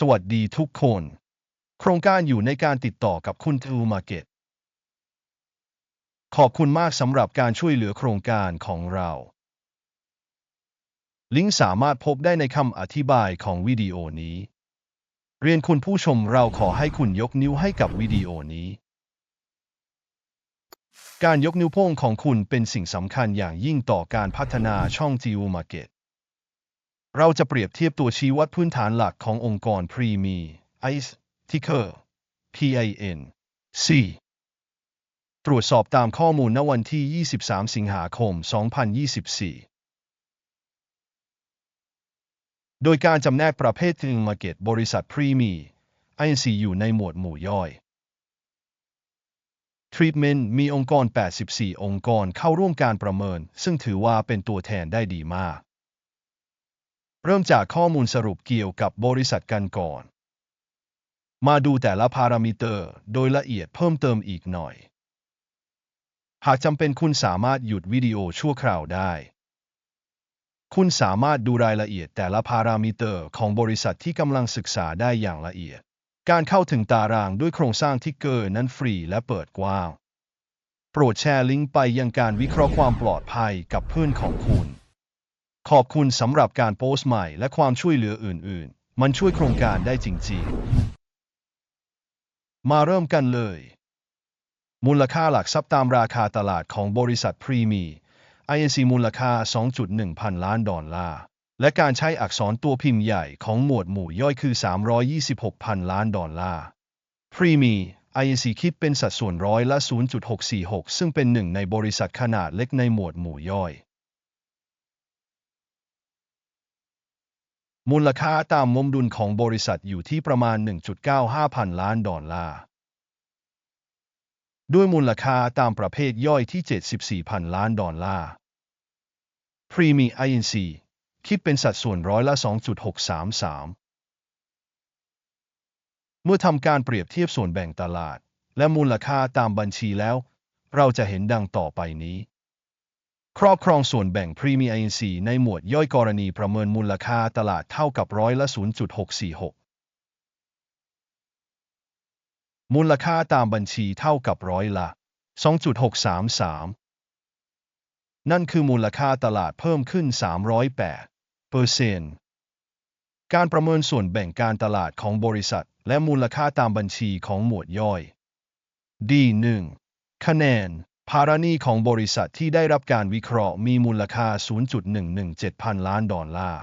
สวัสดีทุกคน โครงการอยู่ในการติดต่อกับคุณทูมาเก็ตขอบคุณมากสำหรับการช่วยเหลือโครงการของเรา ลิงก์สามารถพบได้ในคำอธิบายของวิดีโอนี้ เรียนคุณผู้ชมเราขอให้คุณยกนิ้วให้กับวิดีโอนี้ การยกนิ้วโป้งของคุณเป็นสิ่งสำคัญอย่างยิ่งต่อการพัฒนาช่อง g e o Market เเราจะเปรียบเทียบตัวชี้วัดพื้นฐานหลักขององค์กรพรีมี ICE Ticker PIN C ตรวจสอบตามข้อมูลณวันที่ 23 สิงหาคม 2024 โดยการจำแนกประเภทจึงมาเก็ตบริษัทพรีมี INC อยู่ในหมวดหมู่ย่อย Treatment มีองค์กร 84 องค์กรเข้าร่วมการประเมิน ซึ่งถือว่าเป็นตัวแทนได้ดีมาก เริ่มจากข้อมูลสรุปเกี่ยวกับบริษัทกันก่อน มาดูแต่ละพารามิเตอร์โดยละเอียดเพิ่มเติมอีกหน่อย หากจำเป็นคุณสามารถหยุดวิดีโอชั่วคราวได้ คุณสามารถดูรายละเอียดแต่ละพารามิเตอร์ของบริษัทที่กำลังศึกษาได้อย่างละเอียด การเข้าถึงตารางด้วยโครงสร้างที่เกินนั้นฟรีและเปิดกว้าง โปรดแชร์ลิงก์ไปยังการวิเคราะห์ความปลอดภัยกับเพื่อนของคุณ ขอบคุณสำหรับการโพสต์ใหม่และความช่วยเหลืออื่น ๆ มันช่วยโครงการได้จริง ๆ มาเริ่มกันเลย มูลค่าหลักทรัพย์ตามราคาตลาดของบริษัทพรีมี INC มูลค่า 2.1 พันล้านดอลลาร์ และการใช้อักษรตัวพิมพ์ใหญ่ของหมวดหมู่ย่อยคือ 326 พันล้านดอลลาร์ พรีมี INC คิดเป็นสัดส่วนร้อยละ 0.646 ซึ่งเป็นหนึ่งในบริษัทขนาดเล็กในหมวดหมู่ย่อย มูลค่าตามมุมดุลของบริษัทอยู่ที่ประมาณ 1.95 พันล้านดอลลาร์ ด้วยมูลค่าตามประเภทย่อยที่ 74 พันล้านดอลลาร์ พรีมี INC คิดเป็นสัดส่วนร้อยละ 2.633 เมื่อทำการเปรียบเทียบส่วนแบ่งตลาด และมูลค่าตามบัญชีแล้ว เราจะเห็นดังต่อไปนี้ ครอบครองส่วนแบ่งพรีเมี INC ในหมวดย่อยกรณีประเมินมูลค่าตลาดเท่ากับร้อยละ 0.646 มูลค่าตามบัญชีเท่ากับร้อยละ 2.633 นั่นคือมูลค่าตลาดเพิ่มขึ้น 308เปอร์เซ็นต์การประเมินส่วนแบ่งการตลาดของบริษัท และมูลค่าตามบัญชีของหมวดย่อย D1 คะแนน ภาระหนี้ของบริษัทที่ได้รับการวิเคราะห์มีมูลค่า 0.117 พันล้านดอลลาร์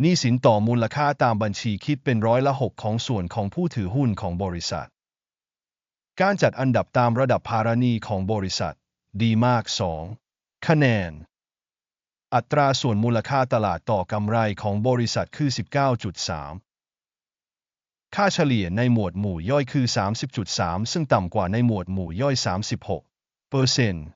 หนี้สินต่อมูลค่าตามบัญชีคิดเป็นร้อยละ6ของส่วนของผู้ถือหุ้นของบริษัท การจัดอันดับตามระดับภาระหนี้ของบริษัท ดีมาก 2 คะแนน อัตราส่วนมูลค่าตลาดต่อกำไรของบริษัทคือ 19.3 ค่าเฉลี่ยในหมวดหมู่ย่อยคือ 30.3 ซึ่งต่ำกว่าในหมวดหมู่ย่อย 36เปอร์เซ็นต์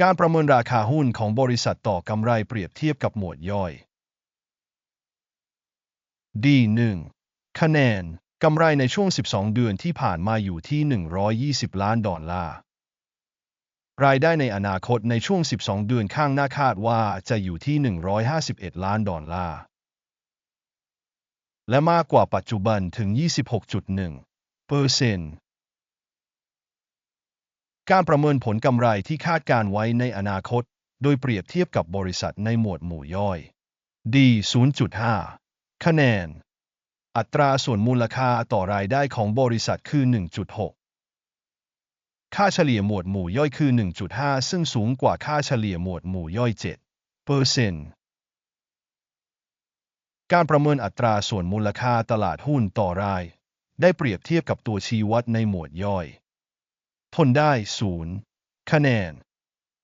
การประเมินราคาหุ้นของบริษัทต่อกำไรเปรียบเทียบกับหมวดย่อย D1 คะแนน กำไรในช่วง 12 เดือนที่ผ่านมาอยู่ที่ 120 ล้านดอลลาร์ รายได้ในอนาคตในช่วง 12 เดือนข้างหน้าคาดว่าจะอยู่ที่ 151 ล้านดอลลาร์ และมากกว่าปัจจุบันถึง 26.1เปอร์เซนต์การประเมินผลกำไรที่คาดการไว้ในอนาคต โดยเปรียบเทียบกับบริษัทในหมวดหมู่ย่อย D 0.5 คะแนน อัตราส่วนมูลค่าต่อรายได้ของบริษัทคือ 1.6 ค่าเฉลี่ยหมวดหมู่ย่อยคือ 1.5 ซึ่งสูงกว่าค่าเฉลี่ยหมวดหมู่ย่อย 7 เปอร์เซนต์ การประเมินอัตราส่วนมูลค่าตลาดหุ้นต่อราย ได้เปรียบเทียบกับตัวชี้วัดในหมวดย่อยทนได้ 0 คะแนน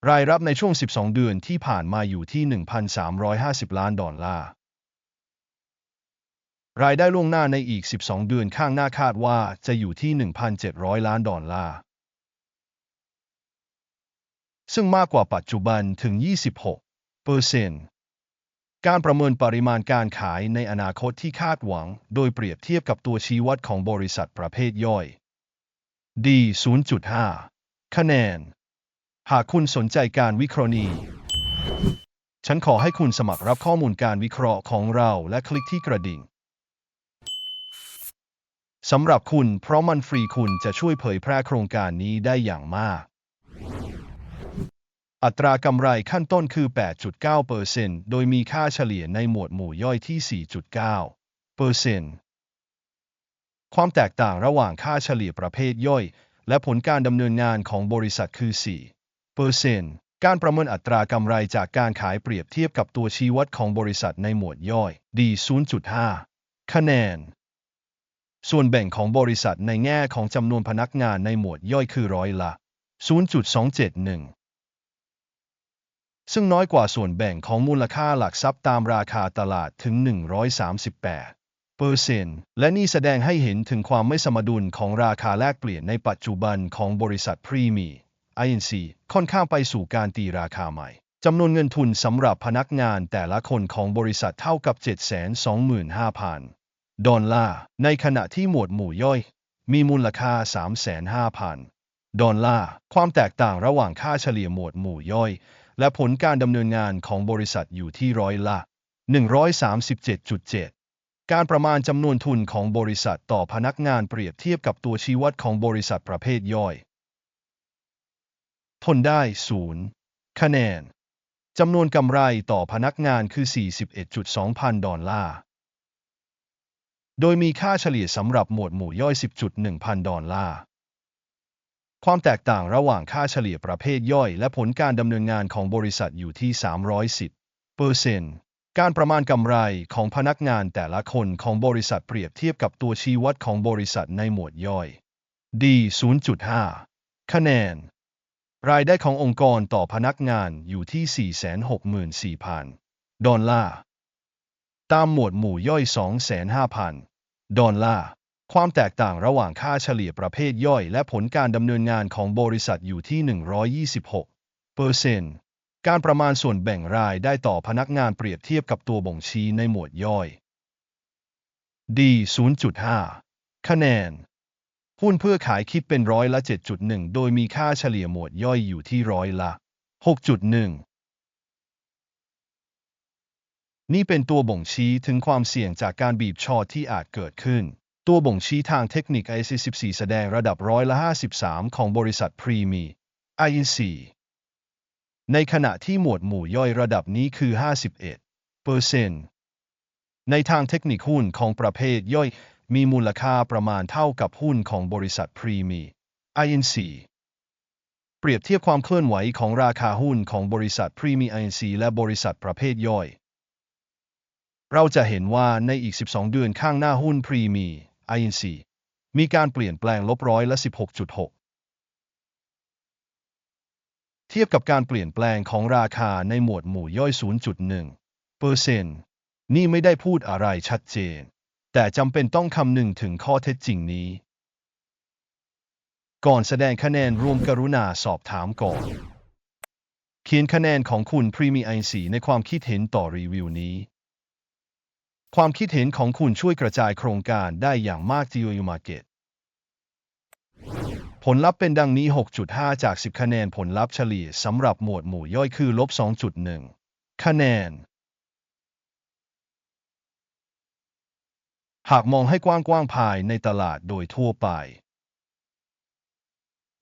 รายรับในช่วง 12 เดือนที่ผ่านมาอยู่ที่ 1,350 ล้านดอลลาร์ รายได้ล่วงหน้าในอีก 12 เดือนข้างหน้าคาดว่าจะอยู่ที่ 1,700 ล้านดอลลาร์ ซึ่งมากกว่าปัจจุบันถึง 26เปอร์เซ็นต์ การประเมินปริมาณการขายในอนาคตที่คาดหวัง โดยเปรียบเทียบกับตัวชี้วัดของบริษัทประเภทย่อย D 0.5 คะแนน หากคุณสนใจการวิเคราะห์นี้ ฉันขอให้คุณสมัครรับข้อมูลการวิเคราะห์ของเราและคลิกที่กระดิ่งสำหรับคุณเพราะมันฟรีคุณจะช่วยเผยแพร่โครงการนี้ได้อย่างมาก อัตรากำไรขั้นต้นคือ 8.9%โดยมีค่าเฉลี่ยในหมวดหมู่ย่อยที่ 4.9%ความแตกต่างระหว่างค่าเฉลี่ยประเภทย่อย และผลการดำเนินงานของบริษัทคือ 4%การประเมินอัตรากำไรจากการขายเปรียบเทียบกับตัวชี้วัดของบริษัทในหมวดย่อย D 0.5 คะแนน ส่วนแบ่งของบริษัทในแง่ของจำนวนพนักงานในหมวดย่อยคือร้อยละ 0.271 ซึ่งน้อยกว่าส่วนแบ่งของมูลค่าหลักทรัพย์ตามราคาตลาดถึง 138เปอร์เซ็นต์และนี่แสดงให้เห็นถึงความไม่สมดุลของราคาแลกเปลี่ยนในปัจจุบันของบริษัทพรีมี INC ค่อนข้างไปสู่การตีราคาใหม่จำนวนเงินทุนสำหรับพนักงานแต่ละคนของบริษัทเท่ากับ 725,000 ดอลลาร์ ในขณะที่หมวดหมู่ย่อย มีมูลค่า 350,000ดอลลาร์ ความแตกต่างระหว่างค่าเฉลี่ยหมวดหมู่ย่อย และผลการดำเนินงานของบริษัทอยู่ที่ร้อยละ 137.7 การประมาณจำนวนทุนของบริษัทต่อพนักงานเปรียบเทียบกับตัวชี้วัดของบริษัทประเภทย่อย ผลได้ 0 คะแนน จำนวนกำไรต่อพนักงานคือ 41.2 พันดอลลาร์ โดยมีค่าเฉลี่ยสำหรับหมวดหมู่ย่อย 10.1 พันดอลลาร์ ความแตกต่างระหว่างค่าเฉลี่ยประเภทย่อย และผลการดำเนินงานของบริษัทอยู่ที่ 310เปอร์เซ็นต์การประมาณกำไรของพนักงานแต่ละคนของบริษัทเปรียบเทียบกับตัวชี้วัดของบริษัทในหมวดย่อย D 0.5 คะแนน รายได้ขององค์กรต่อพนักงานอยู่ที่ 464,000 ดอลลาร์ ตามหมวดหมู่ย่อย205,000 ดอลลาร์ ความแตกต่างระหว่างค่าเฉลี่ยประเภทย่อย และผลการดำเนินงานของบริษัทอยู่ที่ 126เปอร์เซ็นต์การประมาณส่วนแบ่งรายได้ต่อพนักงานเปรียบเทียบกับตัวบ่งชี้ในหมวดย่อย D 0.5 คะแนน หุ้นเพื่อขายคิดเป็นร้อยละ 7.1 โดยมีค่าเฉลี่ยหมวดย่อยอยู่ที่ร้อยละ 6.1นี่เป็นตัวบ่งชี้ถึงความเสี่ยงจากการบีบชอที่อาจเกิดขึ้น ตัวบ่งชี้ทางเทคนิค IC14 แสดงระดับร้อยละ 53 ของบริษัทพรีมี INC ในขณะที่หมวดหมู่ย่อยระดับนี้คือ 51เปอร์เซนต์ในทางเทคนิคหุ้นของประเภทย่อยมีมูลค่าประมาณเท่ากับหุ้นของบริษัทพรีมี INC เปรียบเทียบความเคลื่อนไหวของราคาหุ้นของบริษัทพรีมี INC และบริษัทประเภทย่อย เราจะเห็นว่าในอีก 12 เดือนข้างหน้าหุ้นพรีมี INC มีการเปลี่ยนแปลงลบร้อยละ 16.6 เทียบกับการเปลี่ยนแปลงของราคาในหมวดหมู่ย่อย 0.1เปอร์เซ็นต์นี่ไม่ได้พูดอะไรชัดเจน แต่จำเป็นต้องคำนึงถึงข้อเท็จจริงนี้ ก่อนแสดงคะแนนรวมกรุณาสอบถามก่อน เขียนคะแนนของคุณพรีมีไอซีในความคิดเห็นต่อรีวิวนี้ ความคิดเห็นของคุณช่วยกระจายโครงการได้อย่างมากที่ u Market ผลลัพธ์เป็นดังนี้ 6.5 จาก 10 คะแนนผลลัพธ์เฉลี่ยสำหรับหมวดหมู่ย่อยคือลบ 2.1 คะแนน หากมองให้กว้างๆภายในตลาดโดยทั่วไป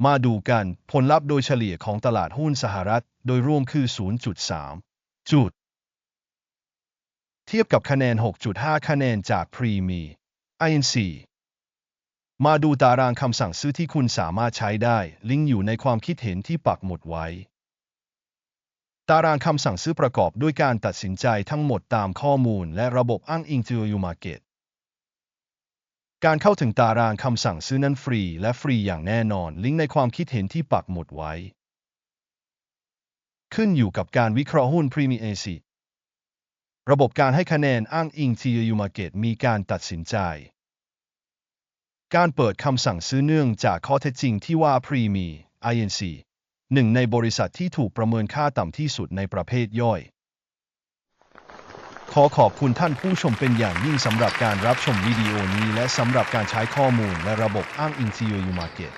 มาดูกันผลลัพธ์โดยเฉลี่ยของตลาดหุ้นสหรัฐ โดยรวมคือ 0.3 จุด เทียบกับคะแนน 6.5 คะแนนจากพรีมี INC มาดูตารางคำสั่งซื้อที่คุณสามารถใช้ได้ ลิงก์อยู่ในความคิดเห็นที่ปักหมุดไว้ ตารางคำสั่งซื้อประกอบด้วยการตัดสินใจทั้งหมดตามข้อมูลและระบบอ้างอิงจิวยูมาร์เก็ตการเข้าถึงตารางคำสั่งซื้อนั้นฟรีและฟรีอย่างแน่นอน ลิงก์ในความคิดเห็นที่ปักหมุดไว้ ขึ้นอยู่กับการวิเคราะห์หุ้นพรีมีเอซี ระบบการให้คะแนนอ้างอิงจิวยูมาร์เก็ตมีการตัดสินใจ การเปิดคำสั่งซื้อเนื่องจากข้อเท็จจริงที่ว่าพรีมี INC หนึ่งในบริษัทที่ถูกประเมินค่าต่ำที่สุดในประเภทย่อย ขอขอบคุณท่านผู้ชมเป็นอย่างยิ่งสำหรับการรับชมวิดีโอนี้และสำหรับการใช้ข้อมูลและระบบอ้างอิง COU Market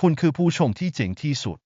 คุณคือผู้ชมที่เจ๋งที่สุด